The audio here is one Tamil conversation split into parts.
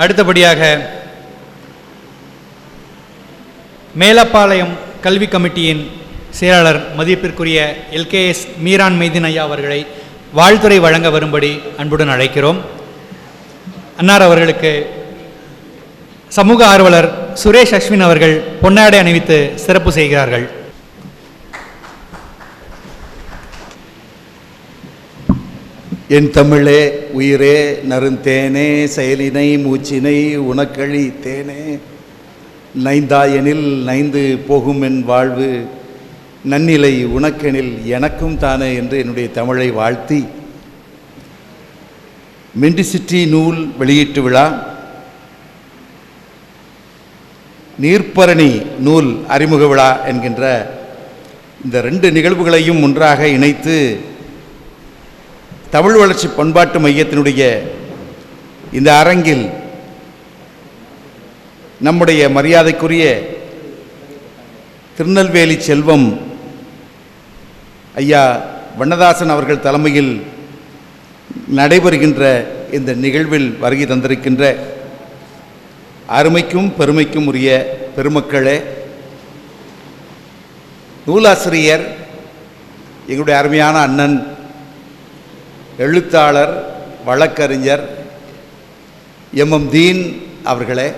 அடுத்தபடியாக மேலப்பாளையம் கல்வி கமிட்டியின் செயலாளர் மதிப்பிற்குரிய எல்கேஎஸ் மீரான் மைதீன் ஐயா அவர்களை வாழ்த்துறை வழங்க வரும்படி அன்புடன் அழைக்கிறோம். அன்னார் அவர்களுக்கு சமூக ஆர்வலர் சுரேஷ் அஸ்வின் அவர்கள் பொன்னாடை அணிவித்து சிறப்பு செய்கிறார்கள். என் தமிழே உயிரே நறுந்தேனே செயலினை மூச்சினை உனக்கழி தேனே நைந்தாயெனில் நைந்து போகும் என் வாழ்வு நன்னிலை உனக்கெனில் எனக்கும் தானே என்று என்னுடைய தமிழை வாழ்த்தி மெண்டிசிட்டி நூல் வெளியீட்டு விழா நீர்ப்பரணி நூல் அறிமுக விழா என்கின்ற இந்த ரெண்டு நிகழ்வுகளையும் ஒன்றாக இணைத்து தமிழ் வளர்ச்சி பண்பாட்டு மையத்தினுடைய இந்த அரங்கில் நம்முடைய மரியாதைக்குரிய திருநெல்வேலி செல்வம் ஐயா வண்ணதாசன் அவர்கள் தலைமையில் நடைபெறுகின்ற இந்த நிகழ்வில் வருகை தந்திருக்கின்ற அருமைக்கும் பெருமைக்கும் உரிய பெருமக்களே நூலாசிரியர் எங்களுடைய அருமையான அண்ணன் எழுத்தாளர் வழக்கறிஞர் எம்எம் தீன் அவர்களே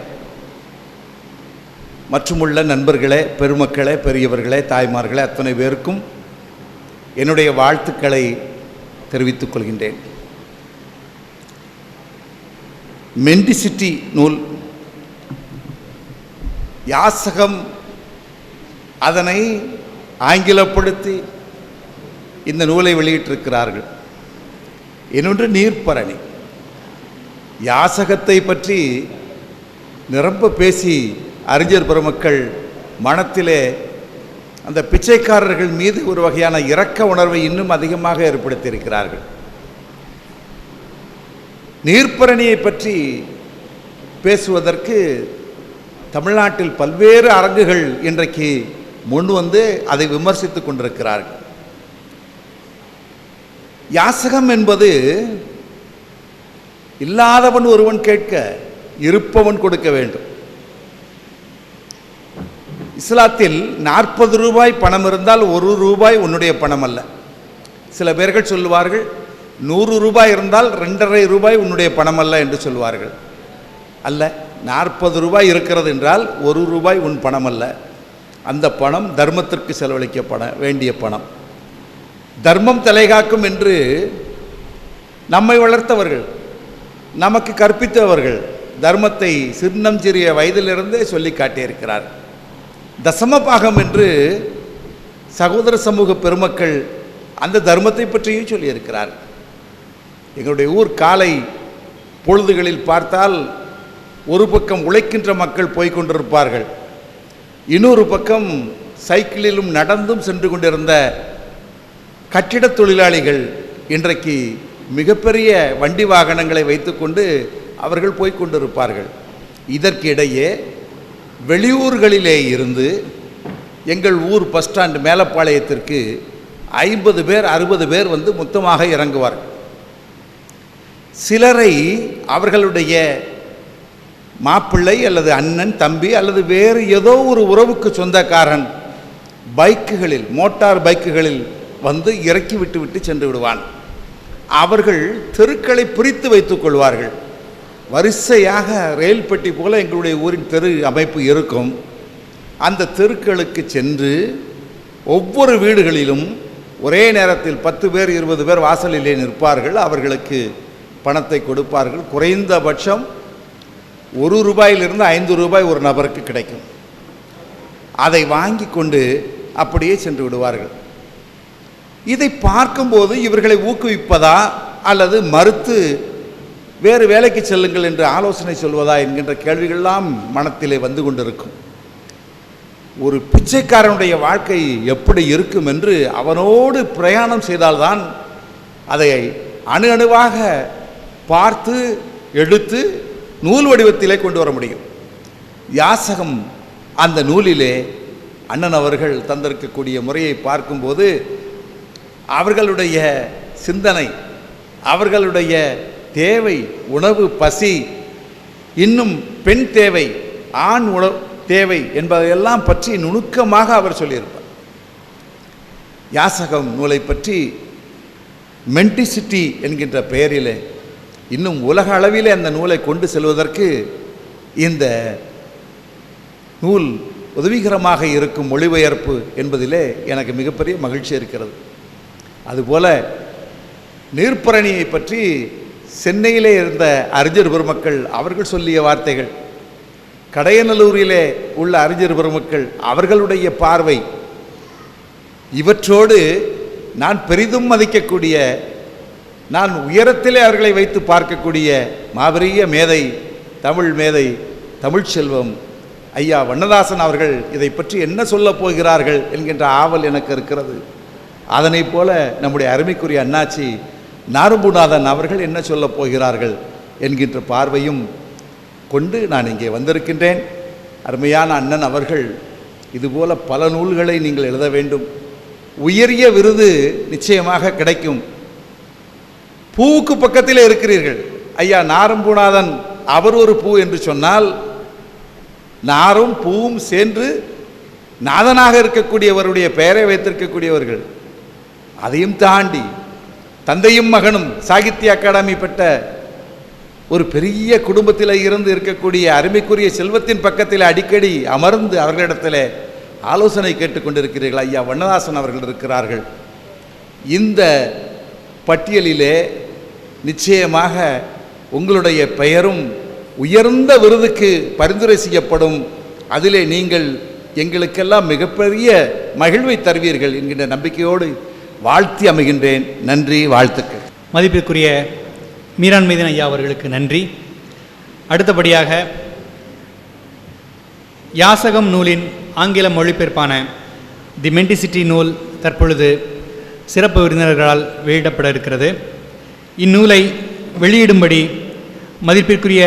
மற்றுமுள்ள நண்பர்களே பெருமக்களே பெரியவர்களே தாய்மார்களே அத்தனை பேருக்கும் என்னுடைய வாழ்த்துக்களை தெரிவித்துக் கொள்கின்றேன். மென்டிசிட்டி நூல் யாசகம் அதனை ஆங்கிலப்படுத்தி இந்த நூலை வெளியிட்டிருக்கிறார்கள். இன்னொன்று நீர்ப்பரணி. யாசகத்தை பற்றி நிரம்ப பேசி அறிஞர் பெருமக்கள் மனத்திலே அந்த பிச்சைக்காரர்கள் மீது ஒரு வகையான இரக்க உணர்வை இன்னும் அதிகமாக ஏற்படுத்தியிருக்கிறார்கள். நீர்ப்பரணியை பற்றி பேசுவதற்கு தமிழ்நாட்டில் பல்வேறு அரங்குகள் இன்றைக்கு முன் வந்து அதை விமர்சித்துக் கொண்டிருக்கிறார்கள். யாசகம் என்பது இல்லாதவன் ஒருவன் கேட்க இருப்பவன் கொடுக்க வேண்டும். இஸ்லாத்தில் நாற்பது ரூபாய் பணம் இருந்தால் ஒரு ரூபாய் உன்னுடைய பணம் அல்ல. சில பேர்கள் சொல்லுவார்கள் நூறு ரூபாய் இருந்தால் ரெண்டரை ரூபாய் உன்னுடைய பணம் அல்ல என்று சொல்வார்கள். அல்ல நாற்பது ரூபாய் இருக்கிறது என்றால் ஒரு ரூபாய் உன் பணம் அல்ல. அந்த பணம் தர்மத்திற்கு செலவழிக்கப்பட வேண்டிய பணம். தர்மம் தலைகாக்கும் என்று நம்மை வளர்த்தவர்கள் நமக்கு கற்பித்தவர்கள் தர்மத்தை சின்னம் சிறிய வயதிலிருந்தே சொல்லி காட்டியிருக்கிறார். தசம பாகம் என்று சகோதர சமூக பெருமக்கள் அந்த தர்மத்தை பற்றியும் சொல்லியிருக்கிறார். எங்களுடைய ஊர் காலை பொழுதுகளில் பார்த்தால் ஒரு பக்கம் உழைக்கின்ற மக்கள் போய்கொண்டிருப்பார்கள் இன்னொரு பக்கம் சைக்கிளிலும் நடந்தும் சென்று கொண்டிருந்த கட்டிடத் தொழிலாளிகள் இன்றைக்கு மிகப்பெரிய வண்டி வாகனங்களை வைத்துக்கொண்டு அவர்கள் போய்கொண்டிருப்பார்கள் இதற்கிடையே வெளியூர்களிலே இருந்து எங்கள் ஊர் பஸ் ஸ்டாண்ட் மேலப்பாளையத்திற்கு ஐம்பது பேர் அறுபது பேர் வந்து மொத்தமாக இறங்குவார்கள். சிலரை அவர்களுடைய மாப்பிள்ளை அல்லது அண்ணன் தம்பி அல்லது வேறு ஏதோ ஒரு உறவுக்கு சொந்தக்காரன் பைக்குகளில் மோட்டார் பைக்குகளில் வந்து இறக்கி விட்டு விட்டு சென்று விடுவான். அவர்கள் தெருக்களை பிரித்து வைத்துக் கொள்வார்கள். வரிசையாக ரயில் பெட்டி போல எங்களுடைய ஊரின் தெரு அமைப்பு இருக்கும். அந்த தெருக்களுக்கு சென்று ஒவ்வொரு வீடுகளிலும் ஒரே நேரத்தில் பத்து பேர் இருபது பேர் வாசலிலே நிற்பார்கள். அவர்களுக்கு பணத்தை கொடுப்பார்கள். குறைந்தபட்சம் ஒரு ரூபாயிலிருந்து ஐந்து ரூபாய் ஒரு நபருக்கு கிடைக்கும். அதை வாங்கி கொண்டு அப்படியே சென்று விடுவார்கள். இதை பார்க்கும்போது இவர்களை ஊக்குவிப்பதா அல்லது மறுத்து வேறு வேலைக்கு செல்லுங்கள் என்று ஆலோசனை சொல்வதா என்கின்ற கேள்விகள்லாம் மனத்திலே வந்து கொண்டிருக்கும். ஒரு பிச்சைக்காரனுடைய வாழ்க்கை எப்படி இருக்கும் என்று அவனோடு பிரயாணம் செய்தால்தான் அதை அணு அணுவாக பார்த்து எடுத்து நூல் வடிவத்திலே கொண்டு வர முடியும். யாசகம் அந்த நூலிலே அண்ணன் அவர்கள் தந்திருக்கக்கூடிய முறையை பார்க்கும்போது அவர்களுடைய சிந்தனை அவர்களுடைய தேவை உணவு பசி இன்னும் பெண் தேவை ஆண் உண தேவை என்பதையெல்லாம் பற்றி நுணுக்கமாக அவர் சொல்லியிருப்பார். யாசகம் நூலை பற்றி மென்டிசிட்டி என்கின்ற பெயரிலே இன்னும் உலக அளவிலே அந்த நூலை கொண்டு செல்வதற்கு இந்த நூல் உதவிகரமாக இருக்கும் மொழிபெயர்ப்பு என்பதிலே எனக்கு மிகப்பெரிய மகிழ்ச்சி இருக்கிறது. அதுபோல் நீர்ப்பரணியை பற்றி சென்னையிலே இருந்த அறிஞர் பெருமக்கள் அவர்கள் சொல்லிய வார்த்தைகள் கடையநல்லூரிலே உள்ள அறிஞர் பெருமக்கள் அவர்களுடைய பார்வை இவற்றோடு நான் பெரிதும் மதிக்கக்கூடிய நான் உயரத்திலே அவர்களை வைத்து பார்க்கக்கூடிய மாபெரிய மேதை தமிழ் மேதை தமிழ்ச்செல்வம் ஐயா வண்ணதாசன் அவர்கள் இதை பற்றி என்ன சொல்லப் போகிறார்கள் என்கின்ற ஆவல் எனக்கு இருக்கிறது. அதனைப் போல நம்முடைய அருமைக்குரிய அண்ணாச்சி நாரும்புநாதன் அவர்கள் என்ன சொல்லப் போகிறார்கள் என்கின்ற பார்வையும் கொண்டு நான் இங்கே வந்திருக்கின்றேன். அருமையான அண்ணன் அவர்கள் இதுபோல பல நூல்களை நீங்கள் எழுத வேண்டும். உயரிய விருது நிச்சயமாக கிடைக்கும். பூவுக்கு பக்கத்தில் இருக்கிறீர்கள். ஐயா நாரம்பூநாதன் அவர் ஒரு பூ என்று சொன்னால் நாரும் பூவும் சேர்ந்து நாதனாக இருக்கக்கூடியவருடைய பெயரை வைத்திருக்கக்கூடியவர்கள். அதையும் தாண்டி தந்தையும் மகனும் சாகித்ய அகாடமி பெற்ற ஒரு பெரிய குடும்பத்தில் இருந்து இருக்கக்கூடிய அருமைக்குரிய செல்வத்தின் பக்கத்தில் அடிக்கடி அமர்ந்து அவர்களிடத்தில் ஆலோசனை கேட்டுக்கொண்டிருக்கிறீர்கள். ஐயா வண்ணதாசன் அவர்கள் இருக்கிறார்கள். இந்த பட்டியலிலே நிச்சயமாக உங்களுடைய பெயரும் உயர்ந்த விருதுக்கு பரிந்துரை செய்யப்படும். அதிலே நீங்கள் எங்களுக்கெல்லாம் மிகப்பெரிய மகிழ்வை தருவீர்கள் என்கின்ற நம்பிக்கையோடு வாழ்த்தி அமைகின்றேன். நன்றி வாழ்த்துக்கள். மதிப்பிற்குரிய மீரான் மீதன் ஐயா அவர்களுக்கு நன்றி. அடுத்தபடியாக யாசகம் நூலின் ஆங்கில மொழிபெயர்ப்பான தி மென்டிசிட்டி நூல் தற்பொழுது சிறப்பு விருந்தினர்களால் வெளியிடப்பட இருக்கிறது. இந்நூலை வெளியிடும்படி மதிப்பிற்குரிய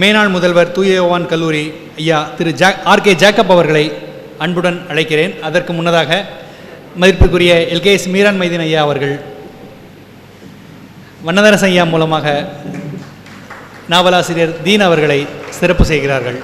மேனாள் முதல்வர் தூயவான் கல்லூரி ஐயா திரு ஜா ஆர் கே ஜேக்கப் அவர்களை அன்புடன் அழைக்கிறேன். அதற்கு முன்னதாக மதிப்பிற்குரிய எல்கேஎஸ் மீரான் மைதீன் ஐயா அவர்கள் வண்ணதரசன் ஐயா மூலமாக நாவலாசிரியர் தீன் அவர்களை சிறப்பு செய்கிறார்கள்.